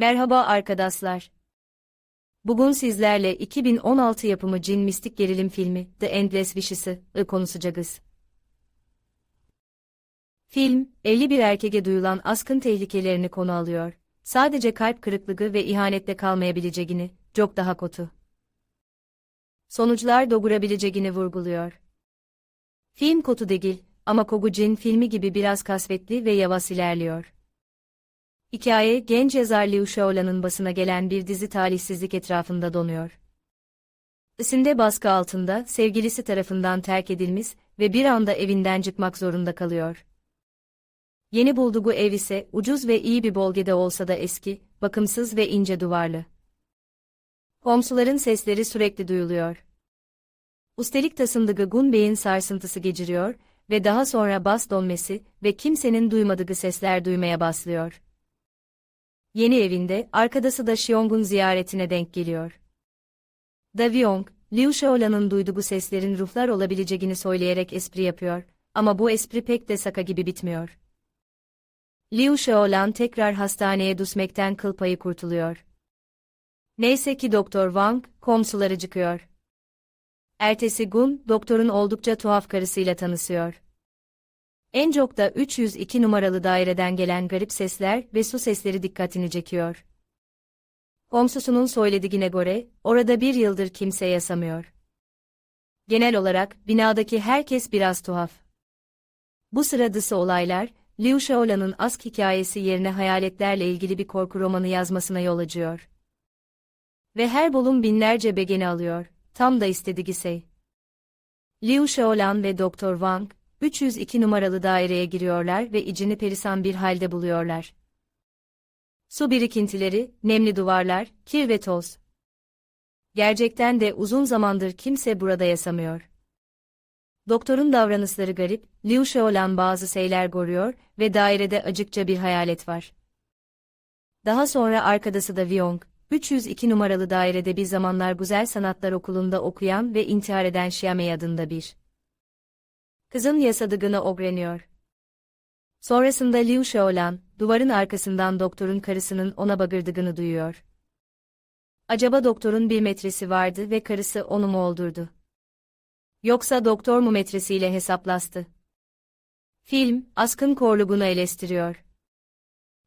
Merhaba arkadaşlar. Bugün sizlerle 2016 yapımı Cin mistik gerilim filmi The Endless Wishes"ı konuşacağız. Film, 51 erkege duyulan askın tehlikelerini konu alıyor. Sadece kalp kırıklığı ve ihanette kalmayabileceğini, çok daha kötü. Sonuçlar doğurabileceğini vurguluyor. Film kötü değil ama Kogu Cin filmi gibi biraz kasvetli ve yavaş ilerliyor. Hikaye, genç yazar Liu Shaolan'ın basına gelen bir dizi talihsizlik etrafında donuyor. Isinde baskı altında, sevgilisi tarafından terk edilmiş ve bir anda evinden çıkmak zorunda kalıyor. Yeni bulduğu ev ise, ucuz ve iyi bir bölgede olsa da eski, bakımsız ve ince duvarlı. Komşuların sesleri sürekli duyuluyor. Üstelik tasındığı Gun Bey'in sarsıntısı geçiriyor ve daha sonra bas donmesi ve kimsenin duymadığı sesler duymaya başlıyor. Yeni evinde, arkadası da Xiong'un ziyaretine denk geliyor. Da Viong, Liu Shaolan'ın duyduğu seslerin ruhlar olabileceğini söyleyerek espri yapıyor, ama bu espri pek de saka gibi bitmiyor. Liu Shaolan tekrar hastaneye düşmekten kıl payı kurtuluyor. Neyse ki Doktor Wang, komşuları çıkıyor. Ertesi gün, doktorun oldukça tuhaf karısıyla tanışıyor. En çok da 302 numaralı daireden gelen garip sesler ve su sesleri dikkatini çekiyor. Komşusunun söylediğine göre, orada bir yıldır kimse yasamıyor. Genel olarak, binadaki herkes biraz tuhaf. Bu sıra dışı olaylar, Liu Shaolan'ın ask hikayesi yerine hayaletlerle ilgili bir korku romanı yazmasına yol açıyor. Ve her bölüm binlerce begeni alıyor, tam da istediği şey. Liu Shaolan ve Doktor Wang, 302 numaralı daireye giriyorlar ve içini perisan bir halde buluyorlar. Su birikintileri, nemli duvarlar, kir ve toz. Gerçekten de uzun zamandır kimse burada yasamıyor. Doktorun davranışları garip, Liu Shaolan bazı şeyler görüyor ve dairede acıkça bir hayalet var. Daha sonra arkadası da Viong, 302 numaralı dairede bir zamanlar Güzel Sanatlar Okulu'nda okuyan ve intihar eden Xiamei adında bir Kızın yasadığını öğreniyor. Sonrasında Liu Shaolan, duvarın arkasından doktorun karısının ona bagırdığını duyuyor. Acaba doktorun bir metresi vardı ve karısı onu mu öldürdü? Yoksa doktor mu metresiyle hesaplastı? Film, askın korluğunu eleştiriyor.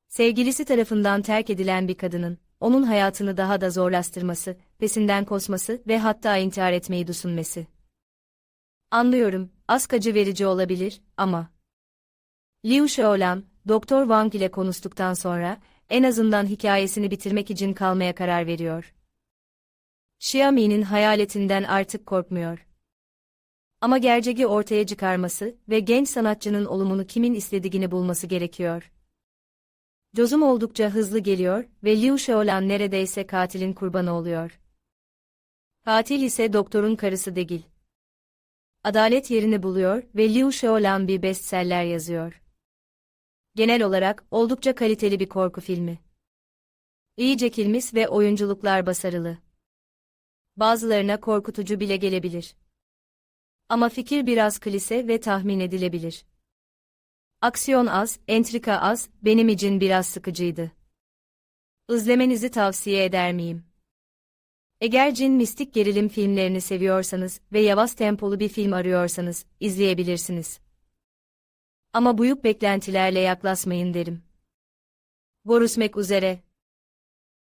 Sevgilisi tarafından terk edilen bir kadının, onun hayatını daha da zorlaştırması, pesinden kosması ve hatta intihar etmeyi düşünmesi. Anlıyorum, az acı verici olabilir, ama... Liu Shaolan, Doktor Wang ile konuştuktan sonra, en azından hikayesini bitirmek için kalmaya karar veriyor. Xiaomi'nin hayaletinden artık korkmuyor. Ama gerçeği ortaya çıkarması ve genç sanatçının olumunu kimin istediğini bulması gerekiyor. Cozum oldukça hızlı geliyor ve Liu Shaolan neredeyse katilin kurbanı oluyor. Katil ise doktorun karısı değil adalet yerini buluyor ve Liu Shaolan bir bestseller yazıyor. Genel olarak oldukça kaliteli bir korku filmi. İyi çekilmiş ve oyunculuklar basarılı. Bazılarına korkutucu bile gelebilir. Ama fikir biraz klise ve tahmin edilebilir. Aksiyon az, entrika az, benim için biraz sıkıcıydı. İzlemenizi tavsiye eder miyim? Eğer cin mistik gerilim filmlerini seviyorsanız ve yavaş tempolu bir film arıyorsanız, izleyebilirsiniz. Ama büyük beklentilerle yaklaşmayın derim. Görüşmek üzere.